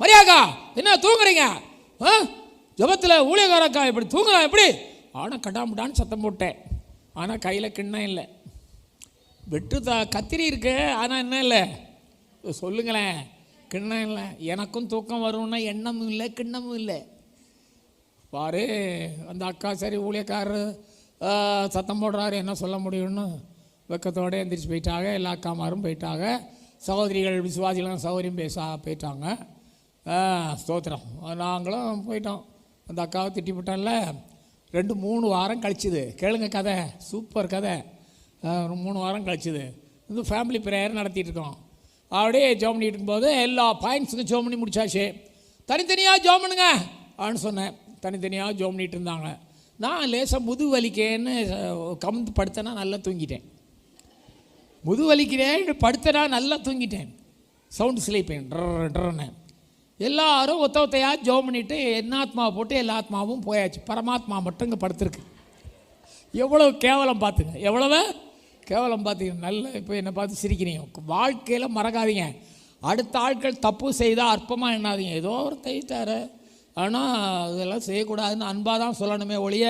மரியாக்கா என்ன தூங்குறீங்க? ஆ? ஜபத்தில் ஊழியக்காரக்கா இப்படி தூங்குறா எப்படி? ஆனால் கடாமுடான்னு சத்தம் போட்டேன். ஆனால் கையில் கிண்ணம் இல்லை. வெட்டு கத்திரி இருக்கு ஆனால் என்ன இல்லை? சொல்லுங்களேன் கிண்ணம் இல்லை. எனக்கும் தூக்கம் வரும்னா எண்ணமும் இல்லை கிண்ணமும் இல்லை. பாரு அந்த அக்கா சரி ஊழியக்காரர் சத்தம் போடுறாரு என்ன சொல்ல முடியும்னு. வெக்கத்தோடு எந்திரிச்சு போயிட்டாங்க எல்லா அக்காமாரும் போயிட்டாங்க. சகோதரிகள் விசுவாசிகளும் சௌகரியம் பேச போயிட்டாங்க. ஸ்தோத்திரம். நாங்களும் போயிட்டோம். அந்த அக்காவை திட்டி விட்டோம்ல ரெண்டு மூணு வாரம் கழிச்சுது. கேளுங்க கதை. சூப்பர் கதை. ஒரு மூணு வாரம் கழிச்சுது. இது ஃபேமிலி ப்ரேயர் நடத்திட்டுருக்கோம். அப்படியே ஜோம் பண்ணிட்டு இருக்கும்போது எல்லா பாயிண்ட்ஸுக்கும் ஜோம் பண்ணி முடிச்சாச்சு. தனித்தனியாக ஜோம் பண்ணுங்க. அப்படின்னு சொன்னேன். தனித்தனியாக ஜோம் பண்ணிட்டு இருந்தாங்க நான் லேசாக முது வலிக்கேன்னு கவுந்து படுத்தேன்னா நல்லா தூங்கிட்டேன். முது வலிக்கிறேன் படுத்தனா நல்லா தூங்கிட்டேன். சவுண்டு ஸ்லீப்பேன் ட்ரன்னு எல்லாரும் ஒத்த ஒத்தையாக ஜோம் பண்ணிட்டு என்னாத்மாவை போட்டு எல்லா ஆத்மாவும் போயாச்சு. பரமாத்மா மட்டும் இங்கே படுத்திருக்கு. எவ்வளவு கேவலம் பார்த்துங்க எவ்வளவு? கேவலம் பார்த்தீங்க நல்ல இப்போ என்னை பார்த்து சிரிக்கிறீங்க. வாழ்க்கையில் மறக்காதீங்க. அடுத்த ஆட்கள் தப்பு செய்தால் அற்பமாக எண்ணாதீங்க. ஏதோ ஒரு தைத்தார். ஆனால் இதெல்லாம் செய்யக்கூடாதுன்னு அன்பாக தான் சொல்லணுமே ஒழிய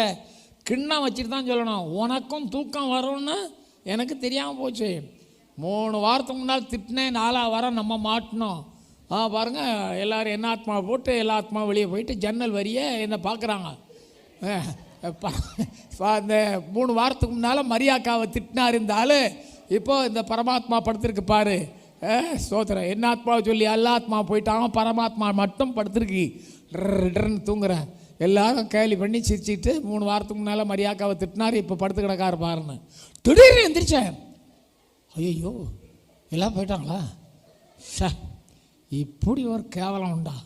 கிண்ணம் வச்சுட்டு தான் சொல்லணும். உனக்கும் தூக்கம் வரும்னு எனக்கு தெரியாமல் போச்சு. மூணு வாரத்துக்கு முன்னால் திட்டினேன். நாலா வாரம் நம்ம மாட்டினோம். ஆ பாருங்கள் எல்லோரும் என்ன ஆத்மா போட்டு எல்லா ஆத்மா வெளியே போயிட்டு ஜன்னல் வரியே என்னை பார்க்குறாங்க? அந்த மூணு வாரத்துக்கு முன்னால் மரியாக்காவை திட்டினார் இருந்தாலும் இப்போது இந்த பரமாத்மா படுத்திருக்கு பாரு. அஹ், என்ன ஆத்மாவை சொல்லி எல்லா ஆத்மா போயிட்டாங்க பரமாத்மா மட்டும் படுத்திருக்கு. டர்ன்னு தூங்குறேன். எல்லாரும் கேலி பண்ணி சிரிச்சிட்டு மூணு வாரத்துக்கு முன்னால் மரியாக்காவை திட்டினார் இப்போ படுத்து கிடக்காரு பாருன்னு. திடீர்னு எந்திரிச்சேன். ஐயோ எல்லாம் போயிட்டாங்களா? சார் இப்படி ஒரு கேவலம் உண்டா?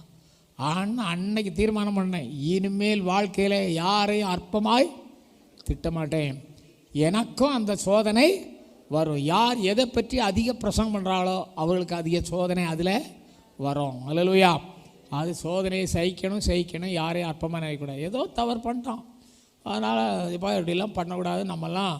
ஆனால் அன்னைக்கு தீர்மானம் பண்ணேன். இனிமேல் வாழ்க்கையில் யாரையும் அற்பமாய் திட்டமாட்டேன். எனக்கும் அந்த சோதனை வரும். யார் எதை பற்றி அதிக பிரசங்கம் பண்ணுறாளோ அவர்களுக்கு அதிக சோதனை அதில் வரும். அலலுயா அது சோதனையை சகிக்கணும் சகிக்கணும். யாரையும் அற்பமாக நினைக்கக்கூடாது. ஏதோ தவறு பண்ணிட்டோம். அதனால் இப்போ இப்படிலாம் பண்ணக்கூடாது நம்மலாம்